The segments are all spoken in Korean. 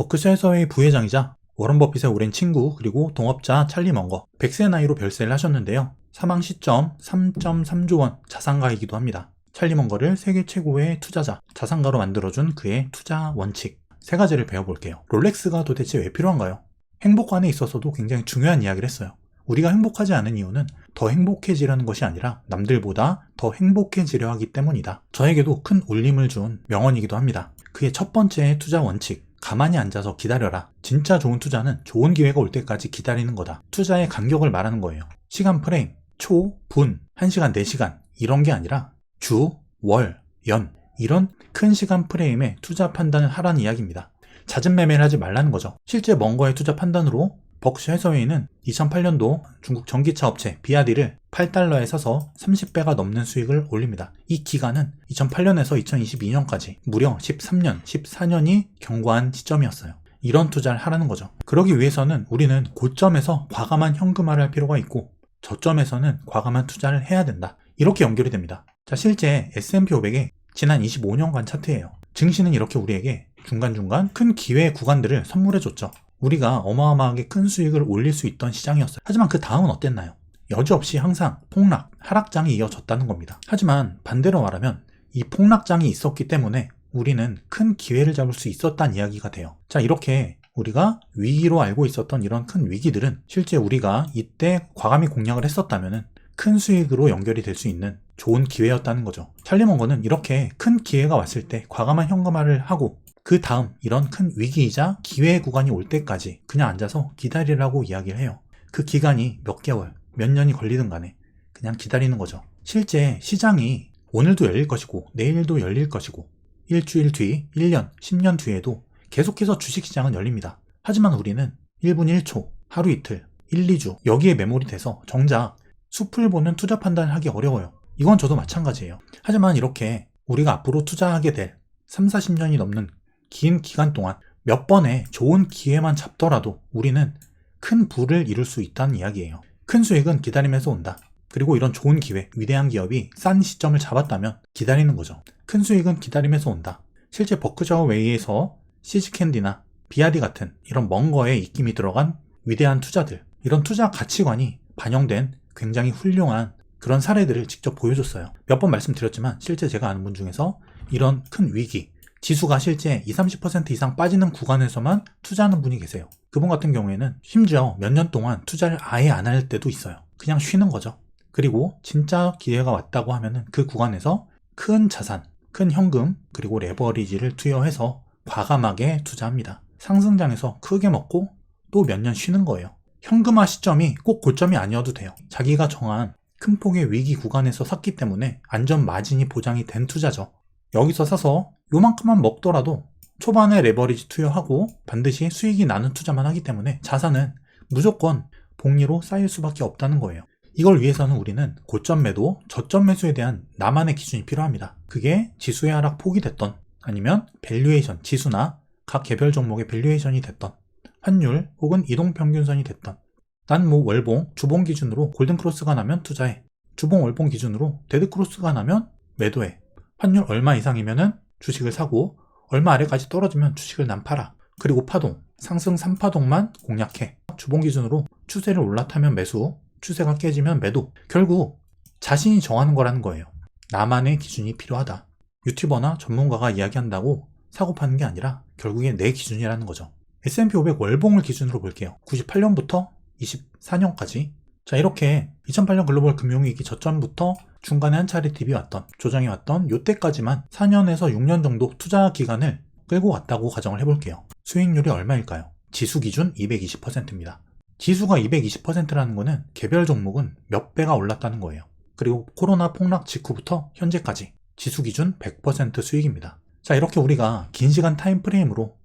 버크셔에서의 부회장이자 워런 버핏의 오랜 친구 그리고 동업자 찰리 먼거 100세 나이로 별세를 하셨는데요. 사망 시점 3.3조 원 자산가이기도 합니다. 찰리 먼거를 세계 최고의 투자자, 자산가로 만들어준 그의 투자 원칙 세 가지를 배워볼게요. 롤렉스가 도대체 왜 필요한가요? 행복관에 있어서도 굉장히 중요한 이야기를 했어요. 우리가 행복하지 않은 이유는 더 행복해지려는 것이 아니라 남들보다 더 행복해지려 하기 때문이다. 저에게도 큰 울림을 준 명언이기도 합니다. 그의 첫 번째 투자 원칙. 가만히 앉아서 기다려라. 진짜 좋은 투자는 좋은 기회가 올 때까지 기다리는 거다. 투자의 간격을 말하는 거예요. 시간 프레임, 초, 분, 1시간, 4시간 이런 게 아니라 주, 월, 연 이런 큰 시간 프레임에 투자 판단을 하라는 이야기입니다. 잦은 매매를 하지 말라는 거죠. 실제 먼 거의 투자 판단으로 벅시 해서웨이는 2008년도 중국 전기차 업체 비아디를 8달러에 사서 30배가 넘는 수익을 올립니다. 이 기간은 2008년에서 2022년까지 무려 13년, 14년이 경과한 시점이었어요. 이런 투자를 하라는 거죠. 그러기 위해서는 우리는 고점에서 과감한 현금화를 할 필요가 있고 저점에서는 과감한 투자를 해야 된다. 이렇게 연결이 됩니다. 자, 실제 S&P 500의 지난 25년간 차트예요. 증시는 이렇게 우리에게 중간중간 큰 기회 구간들을 선물해줬죠. 우리가 어마어마하게 큰 수익을 올릴 수 있던 시장이었어요. 하지만 그 다음은 어땠나요? 여지없이 항상 폭락, 하락장이 이어졌다는 겁니다. 하지만 반대로 말하면 이 폭락장이 있었기 때문에 우리는 큰 기회를 잡을 수 있었다는 이야기가 돼요. 자, 이렇게 우리가 위기로 알고 있었던 이런 큰 위기들은 실제 우리가 이때 과감히 공략을 했었다면 큰 수익으로 연결이 될 수 있는 좋은 기회였다는 거죠. 찰리 먼거는 이렇게 큰 기회가 왔을 때 과감한 현금화를 하고 그 다음 이런 큰 위기이자 기회 구간이 올 때까지 그냥 앉아서 기다리라고 이야기를 해요. 그 기간이 몇 개월, 몇 년이 걸리든 간에 그냥 기다리는 거죠. 실제 시장이 오늘도 열릴 것이고 내일도 열릴 것이고 일주일 뒤, 1년, 10년 뒤에도 계속해서 주식시장은 열립니다. 하지만 우리는 1분 1초, 하루 이틀, 1, 2주 여기에 메모리 돼서 정작 숲을 보는 투자 판단을 하기 어려워요. 이건 저도 마찬가지예요. 하지만 이렇게 우리가 앞으로 투자하게 될 3, 40년이 넘는 긴 기간 동안 몇 번의 좋은 기회만 잡더라도 우리는 큰 부를 이룰 수 있다는 이야기예요. 큰 수익은 기다리면서 온다. 그리고 이런 좋은 기회, 위대한 기업이 싼 시점을 잡았다면 기다리는 거죠. 큰 수익은 기다리면서 온다. 실제 버크셔 웨이에서 시즈캔디나 비아디 같은 이런 먼 거에 입김이 들어간 위대한 투자들, 이런 투자 가치관이 반영된 굉장히 훌륭한 그런 사례들을 직접 보여줬어요. 몇 번 말씀드렸지만 실제 제가 아는 분 중에서 이런 큰 위기, 지수가 실제 20, 30% 이상 빠지는 구간에서만 투자하는 분이 계세요. 그분 같은 경우에는 심지어 몇 년 동안 투자를 아예 안 할 때도 있어요. 그냥 쉬는 거죠. 그리고 진짜 기회가 왔다고 하면은 그 구간에서 큰 자산, 큰 현금, 그리고 레버리지를 투여해서 과감하게 투자합니다. 상승장에서 크게 먹고 또 몇 년 쉬는 거예요. 현금화 시점이 꼭 고점이 아니어도 돼요. 자기가 정한 큰 폭의 위기 구간에서 샀기 때문에 안전 마진이 보장이 된 투자죠. 여기서 사서 요만큼만 먹더라도 초반에 레버리지 투여하고 반드시 수익이 나는 투자만 하기 때문에 자산은 무조건 복리로 쌓일 수밖에 없다는 거예요. 이걸 위해서는 우리는 고점 매도, 저점 매수에 대한 나만의 기준이 필요합니다. 그게 지수의 하락 폭이 됐던 아니면 밸류에이션, 지수나 각 개별 종목의 밸류에이션이 됐던 환율 혹은 이동평균선이 됐던 난 뭐 월봉, 주봉 기준으로 골든크로스가 나면 투자해. 주봉 월봉 기준으로 데드크로스가 나면 매도해. 환율 얼마 이상이면은 주식을 사고 얼마 아래까지 떨어지면 주식을 난 팔아. 그리고 파동, 상승 3파동만 공략해. 주봉 기준으로 추세를 올라타면 매수, 추세가 깨지면 매도. 결국 자신이 정하는 거라는 거예요. 나만의 기준이 필요하다. 유튜버나 전문가가 이야기한다고 사고 파는 게 아니라 결국에 내 기준이라는 거죠. S&P 500 월봉을 기준으로 볼게요. 98년부터 24년까지. 자, 이렇게 2008년 글로벌 금융위기 저점부터 중간에 한 차례 딥이 왔던, 조정이 왔던 요때까지만 4년에서 6년 정도 투자 기간을 끌고 왔다고 가정을 해볼게요. 수익률이 얼마일까요? 지수 기준 220%입니다. 지수가 220%라는 거는 개별 종목은 몇 배가 올랐다는 거예요. 그리고 코로나 폭락 직후부터 현재까지 지수 기준 100% 수익입니다. 자, 이렇게 우리가 긴 시간 타임 프레임으로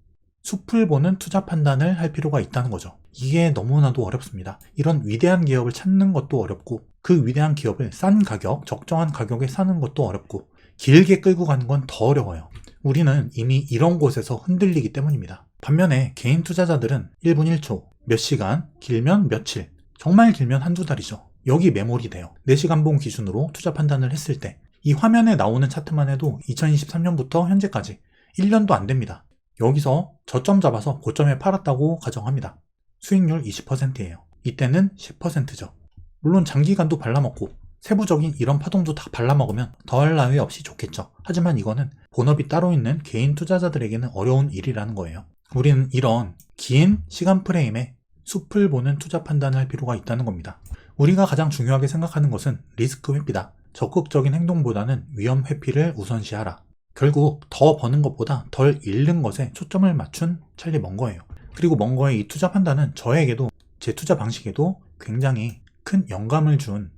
숲을 보는 투자 판단을 할 필요가 있다는 거죠. 이게 너무나도 어렵습니다. 이런 위대한 기업을 찾는 것도 어렵고 그 위대한 기업을 싼 가격, 적정한 가격에 사는 것도 어렵고 길게 끌고 가는 건 더 어려워요. 우리는 이미 이런 곳에서 흔들리기 때문입니다. 반면에 개인 투자자들은 1분 1초, 몇 시간, 길면 며칠, 정말 길면 한두 달이죠. 여기 메모리 돼요. 4시간 봉 기준으로 투자 판단을 했을 때 이 화면에 나오는 차트만 해도 2023년부터 현재까지 1년도 안 됩니다. 여기서 저점 잡아서 고점에 팔았다고 가정합니다. 수익률 20%예요. 이때는 10%죠. 물론 장기간도 발라먹고 세부적인 이런 파동도 다 발라먹으면 더할 나위 없이 좋겠죠. 하지만 이거는 본업이 따로 있는 개인 투자자들에게는 어려운 일이라는 거예요. 우리는 이런 긴 시간 프레임에 숲을 보는 투자 판단을 할 필요가 있다는 겁니다. 우리가 가장 중요하게 생각하는 것은 리스크 회피다. 적극적인 행동보다는 위험 회피를 우선시하라. 결국 더 버는 것보다 덜 잃는 것에 초점을 맞춘 찰리 먼거예요. 그리고 먼거의 이 투자 판단은 저에게도 제 투자 방식에도 굉장히 큰 영감을 준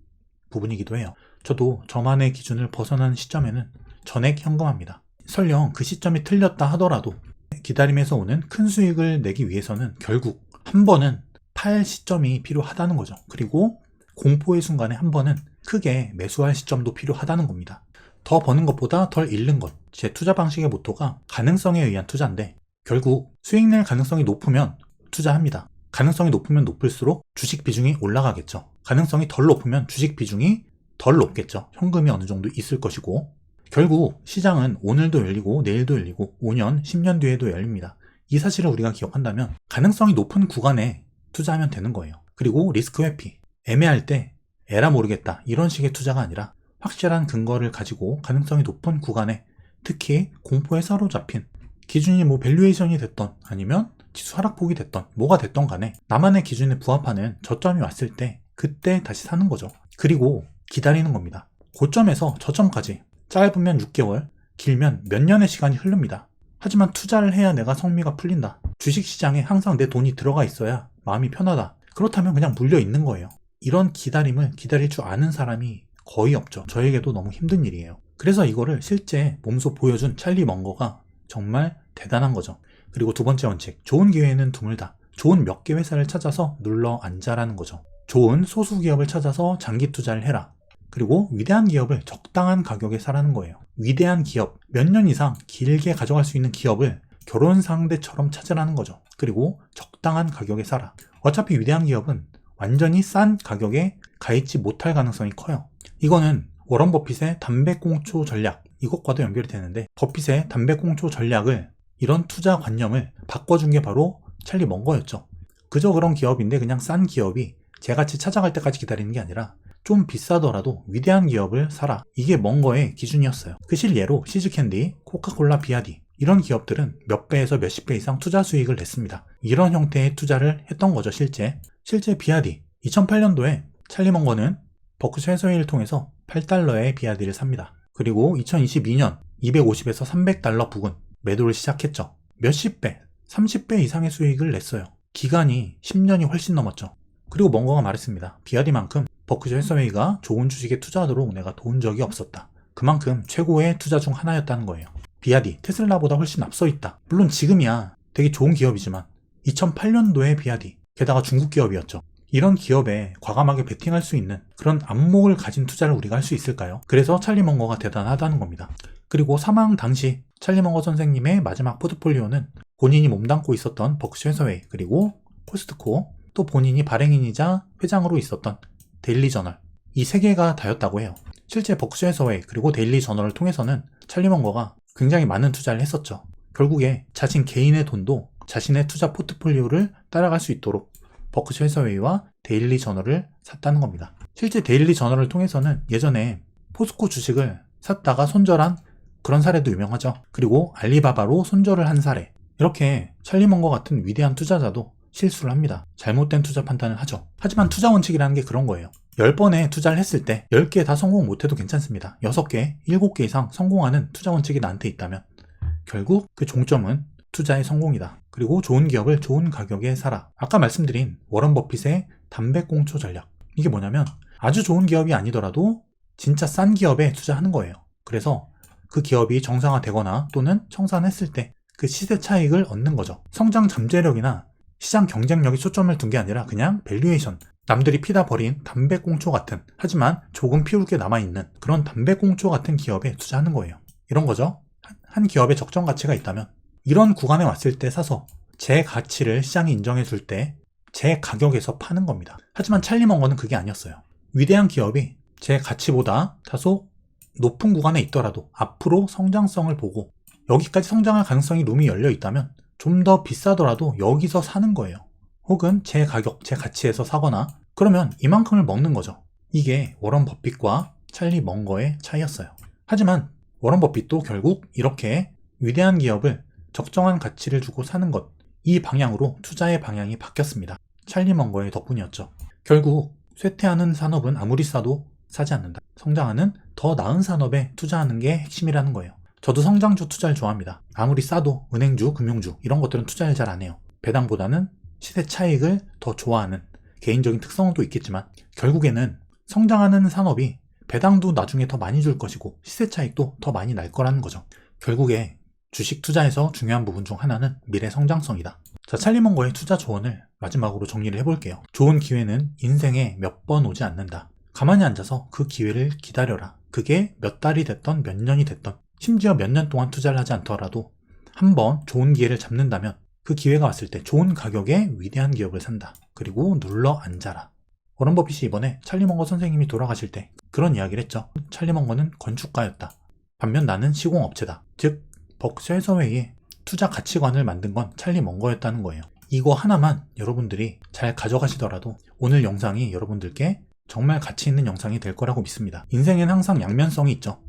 부분이기도 해요. 저도 저만의 기준을 벗어난 시점에는 전액 현금합니다. 설령 그 시점이 틀렸다 하더라도 기다림에서 오는 큰 수익을 내기 위해서는 결국 한 번은 팔 시점이 필요하다는 거죠. 그리고 공포의 순간에 한 번은 크게 매수할 시점도 필요하다는 겁니다. 더 버는 것보다 덜 잃는 것. 제 투자 방식의 모토가 가능성에 의한 투자인데 결국 수익 낼 가능성이 높으면 투자합니다. 가능성이 높으면 높을수록 주식 비중이 올라가겠죠. 가능성이 덜 높으면 주식 비중이 덜 높겠죠. 현금이 어느 정도 있을 것이고 결국 시장은 오늘도 열리고 내일도 열리고 5년, 10년 뒤에도 열립니다. 이 사실을 우리가 기억한다면 가능성이 높은 구간에 투자하면 되는 거예요. 그리고 리스크 회피. 애매할 때 에라 모르겠다 이런 식의 투자가 아니라 확실한 근거를 가지고 가능성이 높은 구간에 특히 공포에 사로잡힌 기준이 뭐 밸류에이션이 됐던 아니면 지수 하락폭이 됐던 뭐가 됐던 간에 나만의 기준에 부합하는 저점이 왔을 때 그때 다시 사는 거죠. 그리고 기다리는 겁니다. 고점에서 저점까지 짧으면 6개월, 길면 몇 년의 시간이 흐릅니다. 하지만 투자를 해야 내가 성미가 풀린다. 주식시장에 항상 내 돈이 들어가 있어야 마음이 편하다. 그렇다면 그냥 물려 있는 거예요. 이런 기다림을 기다릴 줄 아는 사람이 거의 없죠. 저에게도 너무 힘든 일이에요. 그래서 이거를 실제 몸소 보여준 찰리 먼거가 정말 대단한 거죠. 그리고 두 번째 원칙, 좋은 기회는 드물다. 좋은 몇 개 회사를 찾아서 눌러 앉아라는 거죠. 좋은 소수 기업을 찾아서 장기 투자를 해라. 그리고 위대한 기업을 적당한 가격에 사라는 거예요. 위대한 기업, 몇 년 이상 길게 가져갈 수 있는 기업을 결혼 상대처럼 찾으라는 거죠. 그리고 적당한 가격에 사라. 어차피 위대한 기업은 완전히 싼 가격에 가 있지 못할 가능성이 커요. 이거는 워런 버핏의 담배꽁초 전략, 이것과도 연결이 되는데, 버핏의 담배꽁초 전략을, 이런 투자 관념을 바꿔준 게 바로 찰리 먼거였죠. 그저 그런 기업인데 그냥 싼 기업이 제같이 찾아갈 때까지 기다리는 게 아니라 좀 비싸더라도 위대한 기업을 사라. 이게 먼거의 기준이었어요. 그 실예로 시즈캔디, 코카콜라, 비아디 이런 기업들은 몇 배에서 몇십 배 이상 투자 수익을 냈습니다. 이런 형태의 투자를 했던 거죠, 실제. 실제 비아디 2008년도에 찰리 먼거는 버크셔 해서웨이를 통해서 8달러의 비아디를 삽니다. 그리고 2022년 250에서 300달러 부근 매도를 시작했죠. 몇십 배, 30배 이상의 수익을 냈어요. 기간이 10년이 훨씬 넘었죠. 그리고 먼거가 말했습니다. 비아디만큼 버크셔 해서웨이가 좋은 주식에 투자하도록 내가 도운 적이 없었다. 그만큼 최고의 투자 중 하나였다는 거예요. 비아디, 테슬라보다 훨씬 앞서 있다. 물론 지금이야 되게 좋은 기업이지만 2008년도에 비아디, 게다가 중국 기업이었죠. 이런 기업에 과감하게 베팅할 수 있는 그런 안목을 가진 투자를 우리가 할 수 있을까요? 그래서 찰리 먼거가 대단하다는 겁니다. 그리고 사망 당시 찰리 먼거 선생님의 마지막 포트폴리오는 본인이 몸담고 있었던 버크셔 해서웨이 그리고 코스트코 또 본인이 발행인이자 회장으로 있었던 데일리 저널 이 세 개가 다였다고 해요. 실제 버크셔 해서웨이 그리고 데일리 저널을 통해서는 찰리 먼거가 굉장히 많은 투자를 했었죠. 결국에 자신 개인의 돈도 자신의 투자 포트폴리오를 따라갈 수 있도록 버크셔 해서웨이와 데일리 저널을 샀다는 겁니다. 실제 데일리 저널을 통해서는 예전에 포스코 주식을 샀다가 손절한 그런 사례도 유명하죠. 그리고 알리바바로 손절을 한 사례. 이렇게 찰리먼거 같은 위대한 투자자도 실수를 합니다. 잘못된 투자 판단을 하죠. 하지만 투자 원칙이라는 게 그런 거예요. 10번에 투자를 했을 때 10개 다 성공 못해도 괜찮습니다. 6개, 7개 이상 성공하는 투자 원칙이 나한테 있다면 결국 그 종점은 투자의 성공이다. 그리고 좋은 기업을 좋은 가격에 사라. 아까 말씀드린 워런 버핏의 담배꽁초 전략. 이게 뭐냐면 아주 좋은 기업이 아니더라도 진짜 싼 기업에 투자하는 거예요. 그래서 그 기업이 정상화되거나 또는 청산했을 때 그 시세 차익을 얻는 거죠. 성장 잠재력이나 시장 경쟁력이 초점을 둔 게 아니라 그냥 밸류에이션. 남들이 피다 버린 담배꽁초 같은 하지만 조금 피울 게 남아있는 그런 담배꽁초 같은 기업에 투자하는 거예요. 이런 거죠. 한 기업에 적정 가치가 있다면 이런 구간에 왔을 때 사서 제 가치를 시장이 인정해 줄 때 제 가격에서 파는 겁니다. 하지만 찰리먼거는 그게 아니었어요. 위대한 기업이 제 가치보다 다소 높은 구간에 있더라도 앞으로 성장성을 보고 여기까지 성장할 가능성이 룸이 열려 있다면 좀 더 비싸더라도 여기서 사는 거예요. 혹은 제 가격, 제 가치에서 사거나 그러면 이만큼을 먹는 거죠. 이게 워런 버핏과 찰리 멍거의 차이였어요. 하지만 워런 버핏도 결국 이렇게 위대한 기업을 적정한 가치를 주고 사는 것, 이 방향으로 투자의 방향이 바뀌었습니다. 찰리 멍거의 덕분이었죠. 결국 쇠퇴하는 산업은 아무리 싸도 사지 않는다. 성장하는 더 나은 산업에 투자하는 게 핵심이라는 거예요. 저도 성장주 투자를 좋아합니다. 아무리 싸도 은행주, 금융주 이런 것들은 투자를 잘 안 해요. 배당보다는 시세 차익을 더 좋아하는 개인적인 특성도 있겠지만 결국에는 성장하는 산업이 배당도 나중에 더 많이 줄 것이고 시세 차익도 더 많이 날 거라는 거죠. 결국에 주식 투자에서 중요한 부분 중 하나는 미래 성장성이다. 자, 찰리 먼거의 투자 조언을 마지막으로 정리를 해볼게요. 좋은 기회는 인생에 몇 번 오지 않는다. 가만히 앉아서 그 기회를 기다려라. 그게 몇 달이 됐던 몇 년이 됐던 심지어 몇 년 동안 투자를 하지 않더라도 한번 좋은 기회를 잡는다면 그 기회가 왔을 때 좋은 가격에 위대한 기업을 산다. 그리고 눌러 앉아라. 워런 버핏이 이번에 찰리 먼거 선생님이 돌아가실 때 그런 이야기를 했죠. 찰리 먼거는 건축가였다. 반면 나는 시공업체다. 즉 벅스회서회의 투자 가치관을 만든 건 찰리 멍거였다는 거예요. 이거 하나만 여러분들이 잘 가져가시더라도 오늘 영상이 여러분들께 정말 가치 있는 영상이 될 거라고 믿습니다. 인생엔 항상 양면성이 있죠.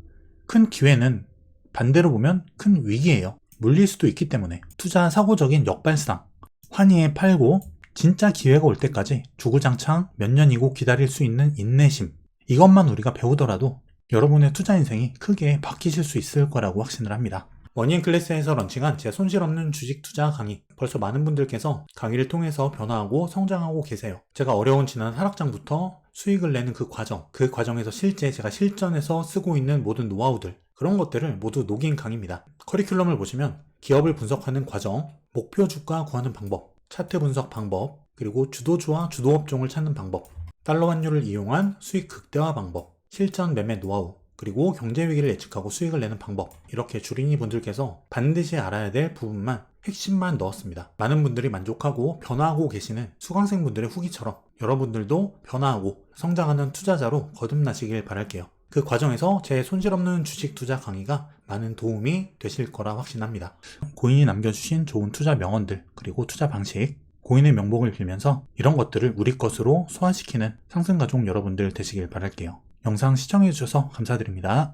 큰 기회는 반대로 보면 큰 위기예요. 물릴 수도 있기 때문에 투자 사고적인 역발상, 환희에 팔고 진짜 기회가 올 때까지 주구장창 몇 년이고 기다릴 수 있는 인내심 이것만 우리가 배우더라도 여러분의 투자 인생이 크게 바뀌실 수 있을 거라고 확신을 합니다. 원인 클래스에서 런칭한 제 손실 없는 주식 투자 강의. 벌써 많은 분들께서 강의를 통해서 변화하고 성장하고 계세요. 제가 어려운 지난 하락장부터 수익을 내는 그 과정, 그 과정에서 실제 제가 실전에서 쓰고 있는 모든 노하우들, 그런 것들을 모두 녹인 강의입니다. 커리큘럼을 보시면 기업을 분석하는 과정, 목표 주가 구하는 방법, 차트 분석 방법, 그리고 주도주와 주도업종을 찾는 방법, 달러 환율을 이용한 수익 극대화 방법, 실전 매매 노하우, 그리고 경제 위기를 예측하고 수익을 내는 방법 이렇게 주린이 분들께서 반드시 알아야 될 부분만 핵심만 넣었습니다. 많은 분들이 만족하고 변화하고 계시는 수강생 분들의 후기처럼 여러분들도 변화하고 성장하는 투자자로 거듭나시길 바랄게요. 그 과정에서 제 손실 없는 주식 투자 강의가 많은 도움이 되실 거라 확신합니다. 고인이 남겨주신 좋은 투자 명언들 그리고 투자 방식 고인의 명복을 빌면서 이런 것들을 우리 것으로 소화시키는 상승가족 여러분들 되시길 바랄게요. 영상 시청해주셔서 감사드립니다.